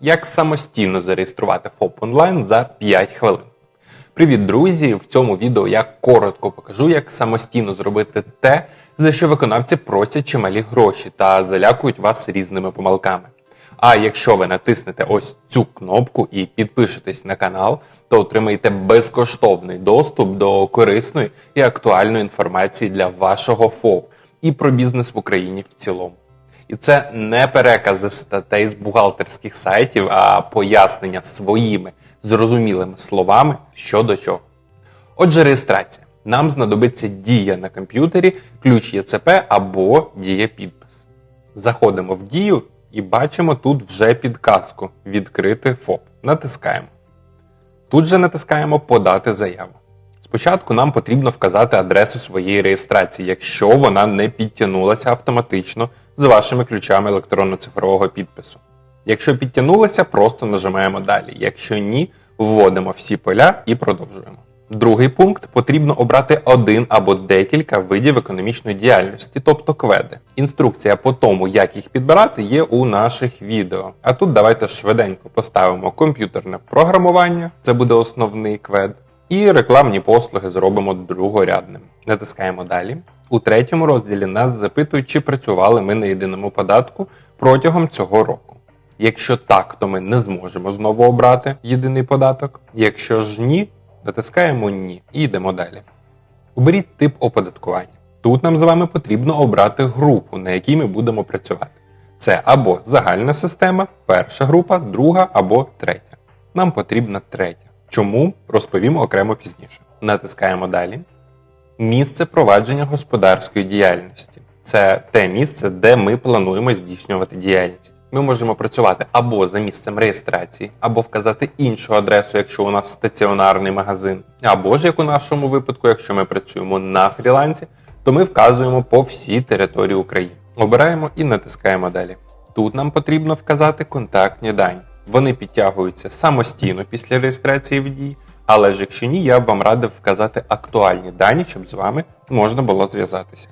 Як самостійно зареєструвати ФОП онлайн за 5 хвилин. Привіт, друзі! В цьому відео я коротко покажу, як самостійно зробити те, за що виконавці просять чималі гроші та залякують вас різними помилками. А якщо ви натиснете ось цю кнопку і підпишетесь на канал, то отримаєте безкоштовний доступ до корисної і актуальної інформації для вашого ФОП і про бізнес в Україні в цілому. І це не перекази статей з бухгалтерських сайтів, а пояснення своїми зрозумілими словами що до чого. Отже, реєстрація. Нам знадобиться дія на комп'ютері, ключ ЄЦП або дія підпис. Заходимо в дію і бачимо тут вже підказку Відкрити ФОП. Натискаємо. Тут же натискаємо Подати заяву. Спочатку нам потрібно вказати адресу своєї реєстрації, якщо вона не підтягнулася автоматично з вашими ключами електронно-цифрового підпису. Якщо підтягнулася, просто нажимаємо далі. Якщо ні, вводимо всі поля і продовжуємо. Другий пункт потрібно обрати один або декілька видів економічної діяльності, тобто кведи. Інструкція по тому, як їх підбирати, є у наших відео. А тут давайте швиденько поставимо комп'ютерне програмування, це буде основний квед. І рекламні послуги зробимо другорядним. Натискаємо далі. У третьому розділі нас запитують, чи працювали ми на єдиному податку протягом цього року. Якщо так, то ми не зможемо знову обрати єдиний податок. Якщо ж ні, натискаємо Ні і йдемо далі. Оберіть тип оподаткування. Тут нам з вами потрібно обрати групу, на якій ми будемо працювати. Це або загальна система, перша група, друга або третя. Нам потрібна третя. Чому розповім окремо пізніше. Натискаємо далі. Місце провадження господарської діяльності це те місце, де ми плануємо здійснювати діяльність. Ми можемо працювати або за місцем реєстрації, або вказати іншу адресу, якщо у нас стаціонарний магазин, або ж як у нашому випадку, якщо ми працюємо на фрілансі, то ми вказуємо по всій території України. Обираємо і натискаємо далі. Тут нам потрібно вказати контактні дані. Вони підтягуються самостійно після реєстрації в дії, але ж якщо ні, я б вам радив вказати актуальні дані, щоб з вами можна було зв'язатися.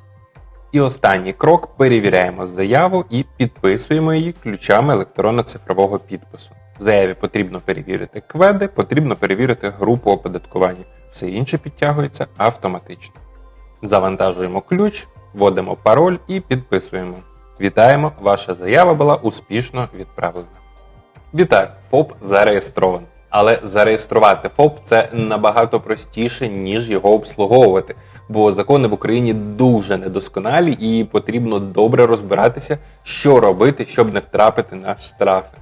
І останній крок перевіряємо заяву і підписуємо її ключами електронно-цифрового підпису. В заяві потрібно перевірити кведи, потрібно перевірити групу оподаткування. Все інше підтягується автоматично. Завантажуємо ключ, вводимо пароль і підписуємо. Вітаємо! Ваша заява була успішно відправлена. Вітаю! ФОП зареєстрований. Але зареєструвати ФОП це набагато простіше, ніж його обслуговувати, бо закони в Україні дуже недосконалі і потрібно добре розбиратися, що робити, щоб не втрапити на штрафи.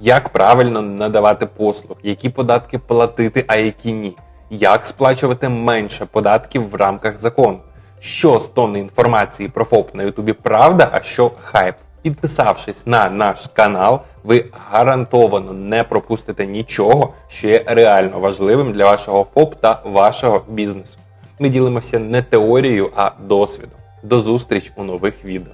Як правильно надавати послуг, які податки платити, а які ні, як сплачувати менше податків в рамках закону, що з тонни інформації про ФОП на Ютубі правда, а що хайп. Підписавшись на наш канал, ви гарантовано не пропустите нічого, що є реально важливим для вашого ФОП та вашого бізнесу. Ми ділимося не теорією, а досвідом. До зустріч у нових відео.